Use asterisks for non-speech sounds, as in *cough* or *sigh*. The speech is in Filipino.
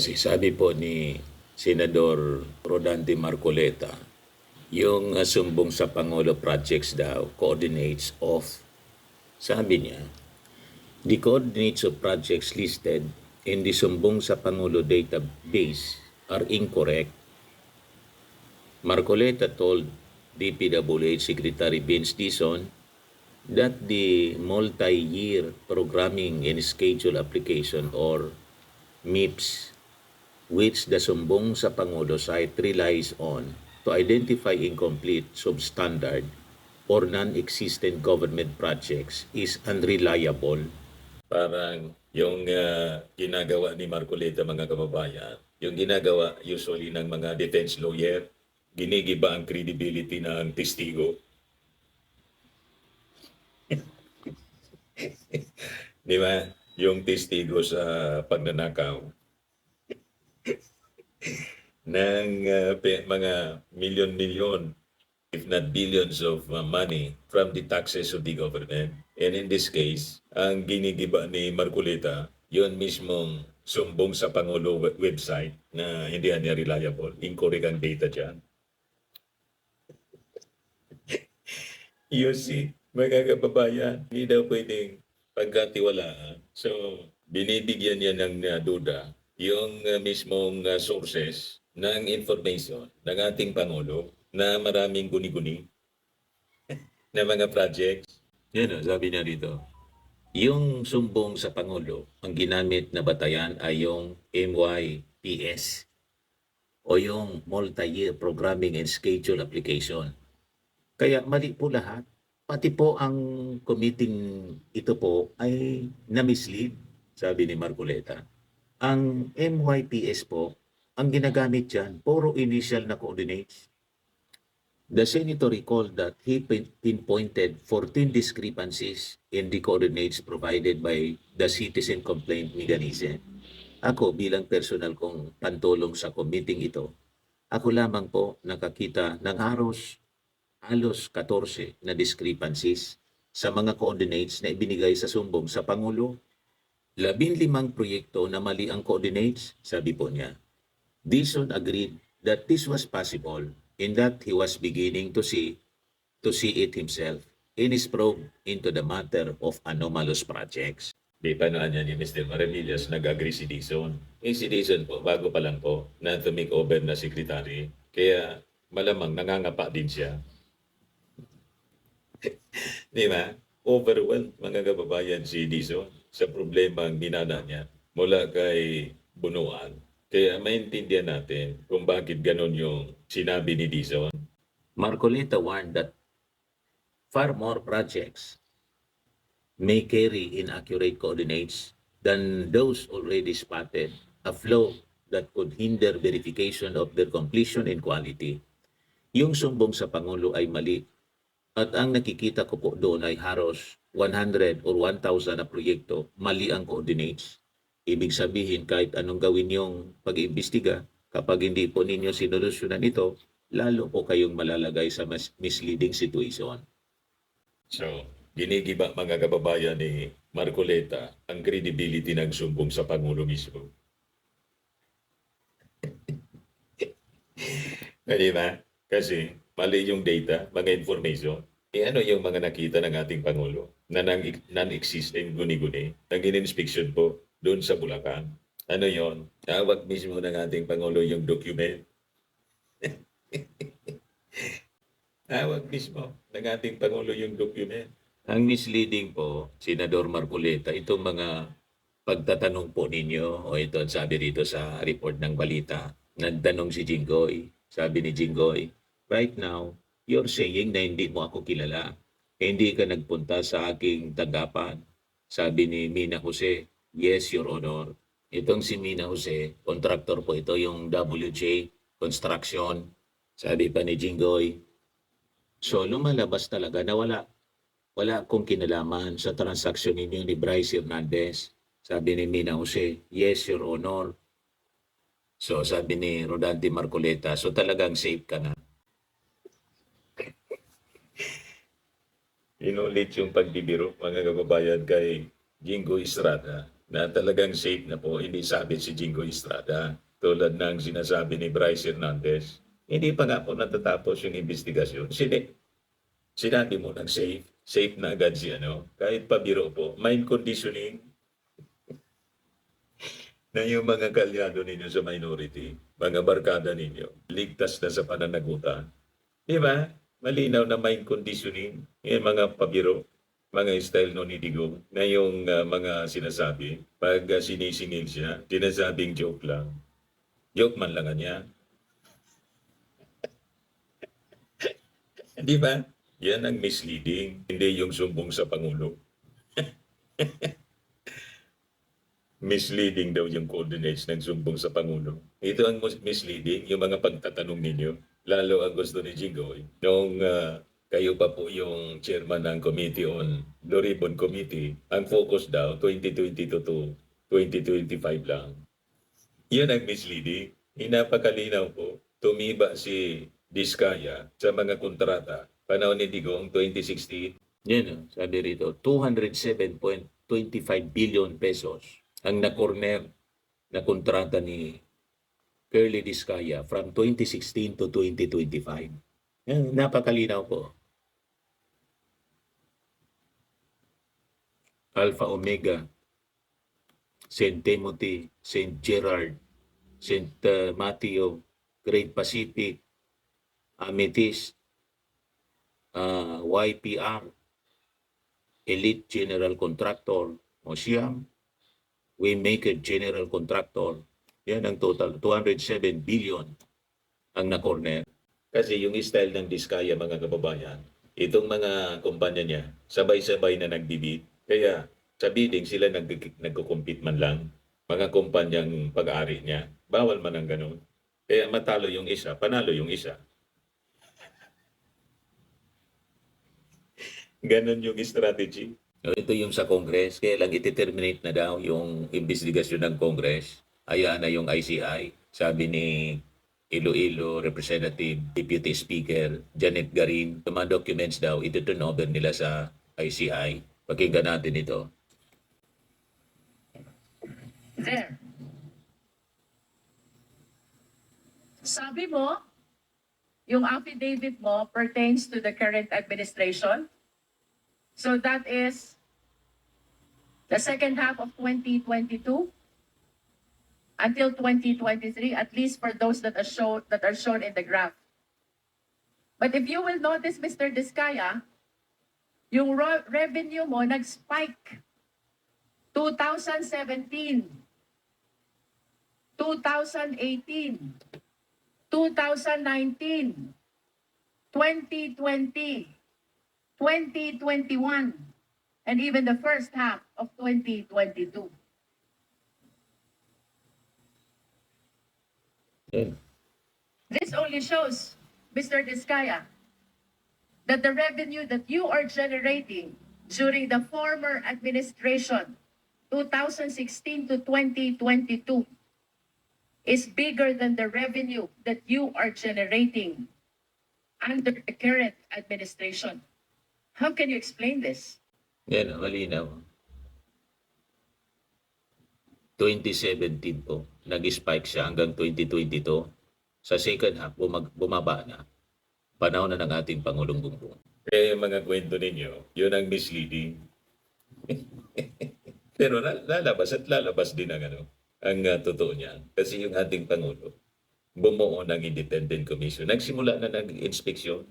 Kasi sabi po ni Senador Rodante Marcoleta, yung sumbong sa Pangulo projects daw coordinates of, sabi niya, the coordinates of projects listed in the sumbong sa Pangulo database are incorrect. Marcoleta told DPWH Secretary Vince Dison that the multi-year programming and schedule application or MIPS which the sumbong sa Pangulo site relies on to identify incomplete, substandard, or non-existent government projects is unreliable. Parang yung uh, ginagawa ni Marcoleta mga kababayan, yung ginagawa usually ng mga defense lawyer, ginigiba ang credibility ng testigo. *laughs* Di ba? Yung testigo sa pagnanakaw ng uh, mga milyon-milyon, if not billions of uh, money from the taxes of the government. And in this case, ang ginigiba ni Marcoleta, yon mismong sumbong sa Pangulo we- website na hindi niya reliable. Incorrect ang data dyan. *laughs* you see, mga kababayan, hindi daw pwedeng pagkatiwalaan. So, binibigyan niya ng uh, duda yung uh, mismong uh, sources ng information ng ating Pangulo na maraming guni-guni *laughs* na mga projects. Yan o, sabi niya dito. Yung sumbong sa Pangulo, ang ginamit na batayan ay yung MYPS o yung Multi-Year Programming and Schedule Application. Kaya mali po lahat. Pati po ang committing ito po ay na-mislead, sabi ni Marcoleta. Ang MYPS po, ang ginagamit dyan, puro initial na coordinates. The senator recalled that he pin- pinpointed 14 discrepancies in the coordinates provided by the citizen complaint mechanism. Ako bilang personal kong pantulong sa committee ito, ako lamang po nakakita ng halos halos 14 na discrepancies sa mga coordinates na ibinigay sa sumbong sa Pangulo. Labing limang proyekto na mali ang coordinates, sabi po niya. Dison agreed that this was possible in that he was beginning to see to see it himself in his probe into the matter of anomalous projects. Di pa na niya ni Mr. Maramillas nag-agree si Dison. Eh si Dison po, bago pa lang po, na to make over na secretary. Kaya malamang nangangapa din siya. *laughs* Di ba? Overwhelmed mga kababayan si Dison sa problema ang dinana niya mula kay Bunuan. Kaya maintindihan natin kung bakit ganon yung sinabi ni Dison. Marcolita warned that far more projects may carry inaccurate coordinates than those already spotted, a flaw that could hinder verification of their completion and quality. Yung sumbong sa Pangulo ay mali at ang nakikita ko po doon ay haros 100 or 1,000 na proyekto, mali ang coordinates. Ibig sabihin kahit anong gawin yung pag-iimbestiga, kapag hindi po ninyo sinolusyonan ito, lalo po kayong malalagay sa mas misleading situation. So, ginigiba mga kababayan ni Marcoleta ang credibility ng sumbong sa Pangulo mismo. Di ba? Kasi mali yung data, mga information. Eh ano yung mga nakita ng ating Pangulo na nang- non-existent guni-guni, nang in-inspection po doon sa Bulacan? Ano yon? Tawag mismo ng ating Pangulo yung document. *laughs* Tawag mismo ng ating Pangulo yung document. Ang misleading po, Senador Marcoleta, itong mga pagtatanong po ninyo, o ito sabi dito sa report ng balita, nagtanong si Jinggoy, sabi ni Jinggoy, right now, you're saying na hindi mo ako kilala. Hindi ka nagpunta sa aking tanggapan. Sabi ni Mina Jose, yes, Your Honor. Itong si Mina Jose, contractor po ito, yung WJ Construction. Sabi pa ni Jinggoy, so lumalabas talaga na wala wala akong kinalaman sa transaksyon ninyo ni Bryce Hernandez. Sabi ni Mina Jose, yes, Your Honor. So sabi ni Rodante Marcoleta, so talagang safe ka na. Inulit yung pagbibiro, mga kababayan, kay Jingo Estrada na talagang safe na po, hindi sabi si Jingo Estrada. Tulad ng sinasabi ni Bryce Hernandez. Hindi pa nga po natatapos yung investigasyon. Sini sinabi mo ng safe, safe na agad si ano, kahit pabiro po, mind conditioning na yung mga kalyado ninyo sa minority, mga barkada ninyo, ligtas na sa pananagutan. Di ba? Malinaw na mind conditioning, yung mga pabiro, mga style no ni Digo, na yung ah, mga sinasabi, pag ah, sinisingil siya, sinasabing joke lang. Joke man lang niya. Di ba? Yan ang misleading, hindi yung sumbong sa Pangulo. *laughs* misleading daw yung coordinates ng sumbong sa Pangulo. Ito ang misleading, yung mga pagtatanong ninyo. Lalo ang gusto ni Jigoy. Nung ah, kayo pa po yung chairman ng Committee on Blue Ribbon Committee, ang focus daw 2022 to 2025 lang. Yan ang misleading. Inapakalinaw po. Tumiba si Diskaya sa mga kontrata. Panahon ni Digong 2016. Yan, oh, sabi rito, 207.25 billion pesos ang na-corner na kontrata ni Curly Diskaya from 2016 to 2025. Yan, napakalinaw po. Alpha Omega, St. Timothy, St. Gerard, St. uh, Matthew, Great Pacific, Amethyst, uh, YPR, Elite General Contractor, Osiam, Waymaker General Contractor. Yan ang total, 207 billion ang na-corner. Kasi yung style ng Diskaya mga kababayan, itong mga kumpanya niya, sabay-sabay na nagbibid. Kaya sa bidding sila nag nagko-compete man lang. Mga kumpanyang pag-aari niya. Bawal man ang ganun. Kaya matalo yung isa, panalo yung isa. *laughs* Ganon yung strategy. Ito yung sa Congress, kaya lang iti-terminate na daw yung investigasyon ng Congress. Hayaan na yung ICI. Sabi ni Iloilo Representative Deputy Speaker Janet Garin, yung mga documents daw, iti-turn over nila sa ICI. Pakinggan natin ito. There. Sabi mo, yung affidavit mo pertains to the current administration. So that is the second half of 2022 until 2023, at least for those that are shown, that are shown in the graph. But if you will notice, Mr. Diskaya, yung revenue mo nag-spike 2017 2018, 2019, 2020, 2021, and even the first half of 2022. This only shows, Mr. Diskaya, that the revenue that you are generating during the former administration, 2016 to 2022, is bigger than the revenue that you are generating under the current administration. How can you explain this? Yan, malinaw. 2017 po, nag-spike siya hanggang 2022. Sa second half, bumag- bumaba na. Panahon na ng ating Pangulong. Kaya yung mga kwento ninyo, yun ang misleading. *laughs* Pero la- lalabas at lalabas din ang ano, ang uh, totoo niya. Kasi yung ating Pangulo, bumuo ng independent commission. Nagsimula na ng inspeksyon